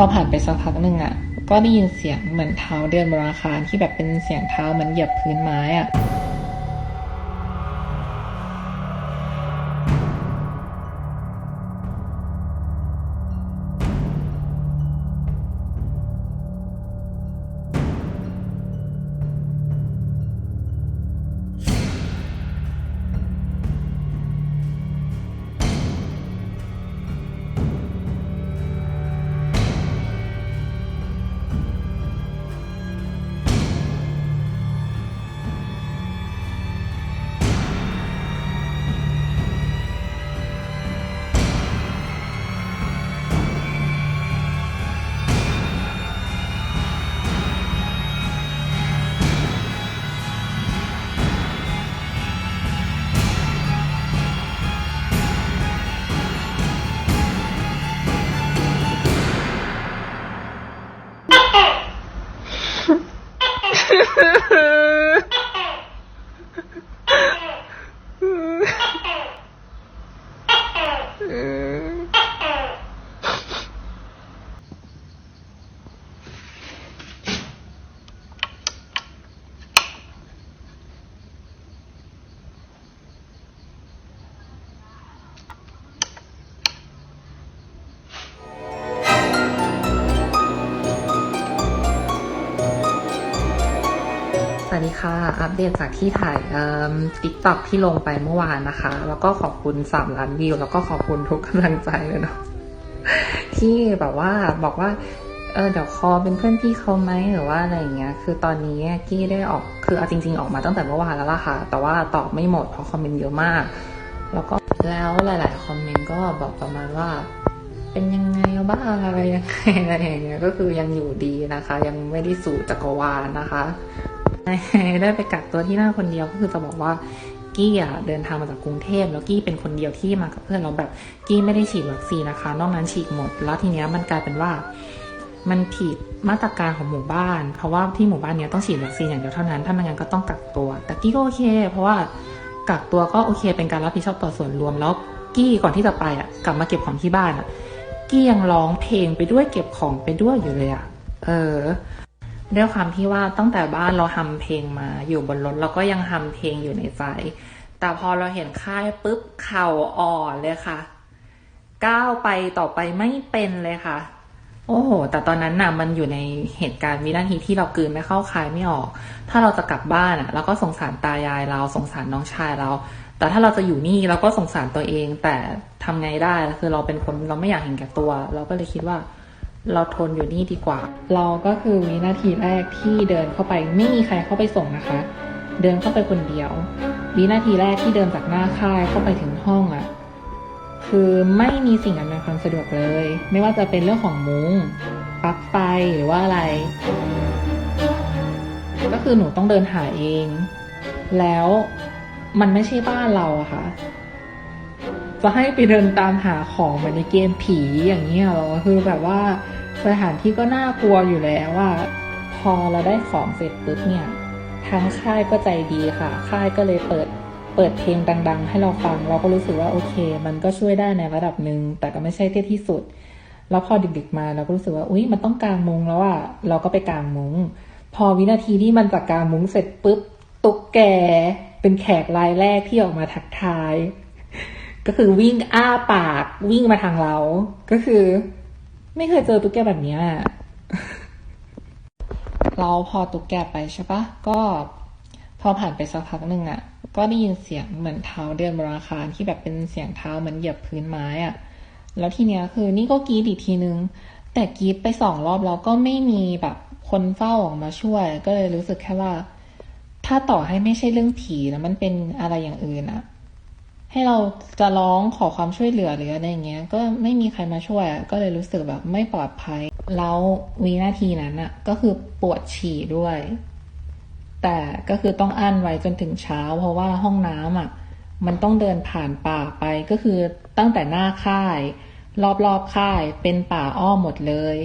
อผ่านไปสักพักหนึ่งอะ ก็ได้ยินเสียงเหมือนเท้าเดินบนอาคารที่แบบเป็นเสียงเท้าเหมือนเหยียบพื้นไม้อะ Woohoo! สวัสดีค่ะ อัปเดตจากที่ถ่ายติ๊กต็อกที่ลงไปเมื่อวานนะคะ แล้วก็ขอบคุณสามล้านวิว แล้วก็ขอบคุณทุกกำลังใจเลยเนาะที่แบบว่าบอกว่า เออเดี๋ยวคอเป็นเพื่อนพี่เขาไหมหรือว่าอะไรอย่างเงี้ย คือตอนนี้กี้ได้ออกคือเอาจริง ๆ ออกมาตั้งแต่เมื่อวานแล้วล่ะค่ะ แต่ว่าตอบไม่หมดเพราะคอมเมนต์เยอะมาก แล้วก็แล้วหลาย ๆ คอมเมนต์ก็บอกประมาณว่าเป็นยังไงบ้างอะไรยังไงอะไรอย่างเงี้ยก็คือยังอยู่ดีนะคะ ยังไม่ได้สู่จักรวาลนะคะ ได้ไปกักตัวที่หน้าคนเดียวก็คือจะบอกว่ากี้อะเดินทางมาจากกรุงเทพแล้วกี้เป็นคนเดียวที่มากับเพื่อนเราแบบกี้ไม่ได้ฉีดวัคซีนนะคะ นอกนั้นฉีดหมด แล้วทีเนี้ยมันกลายเป็นว่ามันผิดมาตรการของหมู่บ้าน เพราะว่าที่หมู่บ้านเนี้ยต้องฉีดวัคซีนอย่างเดียวเท่านั้นถ้าไม่งั้นก็ต้องกักตัว แต่กี้ก็โอเค เพราะว่ากักตัวก็โอเค เป็นการรับผิดชอบต่อส่วนรวมแล้วกี้ก่อนที่จะไปอะกลับมาเก็บของที่บ้านอะกี้ยังร้องเพลงไปด้วยเก็บของไปด้วยอยู่เลยอะเออ ด้วยความที่ว่าตั้งแต่บ้านเราทำเพลงมาอยู่บนรถเราก็ยังทำเพลงอยู่ในใจ แต่พอเราเห็นค่ายปุ๊บเข่าอ่อนเลยค่ะ ก้าวไปต่อไปไม่เป็นเลยค่ะ โอ้โห แต่ตอนนั้นน่ะมันอยู่ในเหตุการณ์วินาทีที่เรากืนไม่เข้าคายไม่ออก ถ้าเราจะกลับบ้านอะเราก็สงสารตายายเราสงสารน้องชายเรา แต่ถ้าเราจะอยู่นี่เราก็สงสารตัวเอง แต่ทำไงได้คือเราเป็นคนเราไม่อยากเห็นแก่ตัว เราก็เลยคิดว่า เราทนอยู่นี่ดีกว่า เราก็คือวินาทีแรกที่เดินเข้าไปไม่มีใครเข้าไปส่งนะคะ เดินเข้าไปคนเดียว วินาทีแรกที่เดินจากหน้าค่ายเข้าไปถึงห้องอะ่ะคือไม่มีสิ่งอำนวยความสะดวกเลย ไม่ว่าจะเป็นเรื่องของมุง้งปลั๊กไฟหรือว่าอะไร ก็คือหนูต้องเดินหาเอง แล้วมันไม่ใช่บ้านเราอะค่ะ จะให้ไปเดินตามหาของเหมือนในเกมผีอย่างนี้ยเหรอคือแบบว่าสถานที่ก็น่ากลัวอยู่แล้วว่า พอเราได้ของเสร็จปุ๊บเนี่ยทางค่ายก็ใจดีค่ะ ค่ายก็เลยเปิดเปิดเพลงดัง ๆ ให้เราฟัง เราก็รู้สึกว่าโอเค มันก็ช่วยได้ในระดับหนึ่งแต่ก็ไม่ใช่ที่ที่สุด แล้วพอดึกๆมาเราก็รู้สึกว่าอุ้ยมันต้องกางมุ้งแล้วอะเราก็ไปกางมุ้ง พอวินาทีที่มันจากกางมุ้งเสร็จปุ๊บตุ๊กแกเป็นแขกรายแรกที่ออกมาทักทาย ก็คือวิ่งอ้าปากวิ่งมาทางเรา ก็คือ ไม่เคยเจอตุ๊กแกแบบนี้เราพอตุ๊กแกไปใช่ปะก็พอผ่านไปสักพักหนึ่งอะ ก็ได้ยินเสียงเหมือนเท้าเดินบนอาคารที่แบบเป็นเสียงเท้าเหมือนเหยียบพื้นไม้อะ แล้วทีเนี้ยคือนี่ก็กรีดอีกทีนึง แต่กรีดไปสองรอบแล้วก็ไม่มีแบบคนเฝ้าออกมาช่วย ก็เลยรู้สึกแค่ว่า ถ้าต่อให้ไม่ใช่เรื่องผีแล้วมันเป็นอะไรอย่างอื่นอะ ให้เราจะร้องขอความช่วยเหลือหรืออะไรอย่างเงี้ย ก็ไม่มีใครมาช่วยก็เลยรู้สึกแบบไม่ปลอดภัย แล้ววินาทีนั้นอะก็คือปวดฉี่ด้วย แต่ก็คือต้องอั้นไว้จนถึงเช้า เพราะว่าห้องน้ำอะมันต้องเดินผ่านป่าไปก็คือตั้งแต่หน้าค่าย รอบๆค่ายเป็นป่าอ้อมหมดเลย